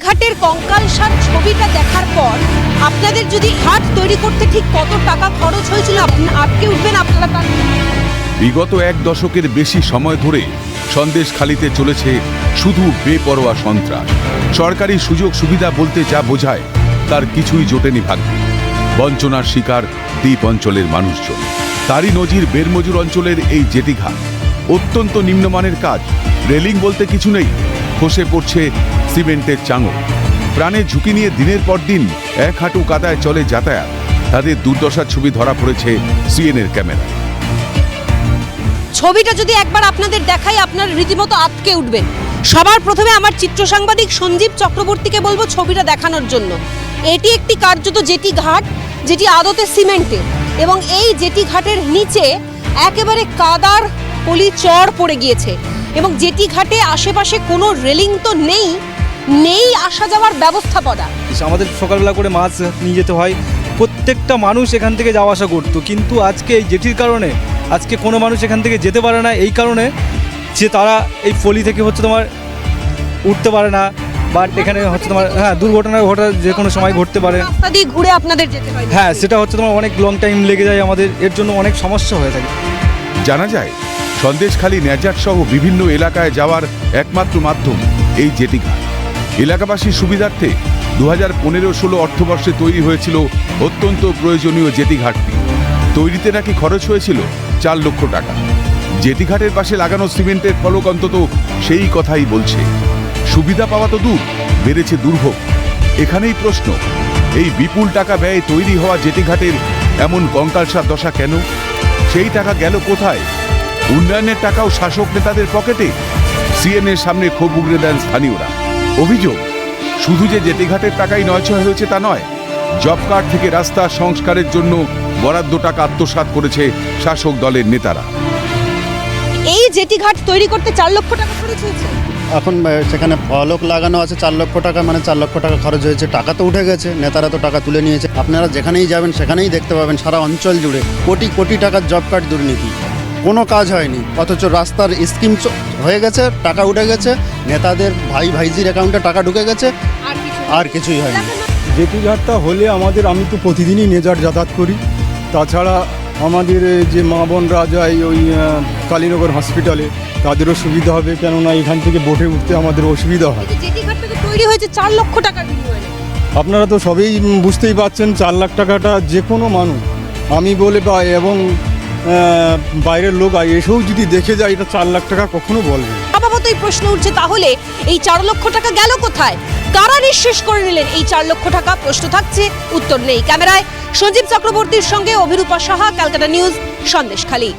ঘাটের কঙ্কালসার ছবিটা দেখার পর আপনাদের যদি ঘাট তৈরি করতে ঠিক কত টাকা খরচ হয়েছিল, আপনি আটকে উঠবেন আপনারা তার বিগত এক দশকের বেশি সময় ধরে সন্দেশখালিতে চলেছে শুধু বেপরোয়া সন্ত্রাস। সরকারি সুযোগ সুবিধা বলতে যা বোঝায়, তার কিছুই জোটেনি ভাগ্যে। বঞ্চনার শিকার দ্বীপ অঞ্চলের মানুষজন। তারই নজির বেরমজুর অঞ্চলের এই জেটিঘাট। অত্যন্ত নিম্নমানের কাজ। রেলিং বলতে কিছু নেই। খসে পড়ছে সিমেন্টের চাঙর প্রাণের ঝুঁকি নিয়ে দিনের পর দিন এক হাঁটু কাদায় চলে যাতায়াত। তাদের দুর্দশার ছবি ধরা পড়েছে সিএনএর ক্যামেরা ছবিটা যদি একবার আপনাদের দেখাই, আপনার রীতিমতো আটকে উঠবেন সবার প্রথমে আমার চিত্র সাংবাদিক সঞ্জীব চক্রবর্তীকে বলব ছবিটা দেখানোর জন্য। এটি একটি কার্যত জেটি ঘাট, যেটি আদতে সিমেন্টের এবং এই জেটি ঘাটের নিচে একেবারে কাদার পলি চড় পড়ে গিয়েছে। এবং জেটি ঘাটে আশেপাশে কোনো রেলিং তো নেই নেই আসা যাওয়ার ব্যবস্থাপনা আমাদের সকালবেলা করে মাছ নিয়ে যেতে হয়। প্রত্যেকটা মানুষ এখান থেকে যাওয়া আসা করতো। কিন্তু আজকে এই জেটির কারণে আজকে কোনো মানুষ এখান থেকে যেতে পারে না। এই কারণে যে তারা এই ফলি থেকে হচ্ছে তোমার উঠতে পারে না বাট এখানে হচ্ছে তোমার হ্যাঁ দুর্ঘটনা ঘটা যে কোনো সময় ঘটতে পারে। রাস্তা দিয়ে ঘুরে আপনাদের যেতে হয়। হ্যাঁ সেটা হচ্ছে তোমার অনেক লং টাইম লেগে যায়। আমাদের এর জন্য অনেক সমস্যা হয়ে থাকে। জানা যায় সন্দেশখালী ন্যাজার সহ বিভিন্ন এলাকায় যাওয়ার একমাত্র মাধ্যম এই জেটিঘাট। এলাকাবাসীর সুবিধার্থে দু হাজার পনেরো ষোলো অর্থবর্ষে তৈরি হয়েছিল অত্যন্ত প্রয়োজনীয় জেটিঘাটটি তৈরিতে নাকি খরচ হয়েছিল চার লক্ষ টাকা। জেটিঘাটের পাশে লাগানো সিমেন্টের ফলক অন্তত সেই কথাই বলছে। সুবিধা পাওয়া তো দূর, বেড়েছে দুর্ভোগ। এখানেই প্রশ্ন, এই বিপুল টাকা ব্যয়ে তৈরি হওয়া জেটিঘাটের এমন কঙ্কালসার দশা কেন? সেই টাকা গেল কোথায়? উন্নয়নের টাকাও শাসক নেতাদের পকেটে? সিএনএর সামনে ক্ষোভ উগড়ে দেন স্থানীয়রা। অভিযোগ শুধু যে জেটিঘাটের টাকাই নয়ছয় হয়েছে তা নয় জব কার্ড থেকে রাস্তা সংস্কারের জন্য বরাদ্দ টাকা আত্মসাৎ করেছে শাসক দলের নেতারা। এই জেটি ঘাট তৈরি করতে চার লক্ষ টাকা খরচ হয়েছে? এখন সেখানে ফলক লাগানো আছে চার লক্ষ টাকা মানে চার লক্ষ টাকা খরচ হয়েছে। টাকা তো উঠে গেছে নেতারা তো টাকা তুলে নিয়েছে। আপনারা যেখানেই যাবেন সেখানেই দেখতে পাবেন সারা অঞ্চল জুড়ে কোটি কোটি টাকার জব কার্ড দুর্নীতি। কোনো কাজ হয়নি। অথচ রাস্তার স্কিম হয়ে গেছে টাকা উঠে গেছে নেতাদের ভাই ভাইজির অ্যাকাউন্টে টাকা ঢুকে গেছে আর কিছুই হয়নি। জেটিঘাটটা হলে আমাদের আমি তো প্রতিদিনই নেজার যাতায়াত করি। তাছাড়া আমাদের যে মা বোনরা যায় ওই কালীনগর হসপিটালে তাদেরও সুবিধা হবে। কেননা এখান থেকে বোটে উঠতে আমাদের অসুবিধা হয়। জেটি ঘাটটা তৈরি হয়েছে চার লক্ষ টাকার আপনারা তো সবেই বুঝতেই পারছেন চার লাখ টাকাটা যে কোনো মানুষ আমি বলে বা এবং বাইরের লোক এসেও যদি দেখে যায় এটা চার লাখ টাকা কখনো বলবে আপাতত এই প্রশ্ন উঠছে, তাহলে এই চার লক্ষ টাকা গেল কোথায়? কারা নিঃশেষ করে নিলেন এই চার লক্ষ টাকা? প্রশ্ন থাকছে, উত্তর নেই। ক্যামেরায় সঞ্জীব চক্রবর্তীর সঙ্গে অভিরূপা সাহা, ক্যালকাটা নিউজ, সন্দেশখালী।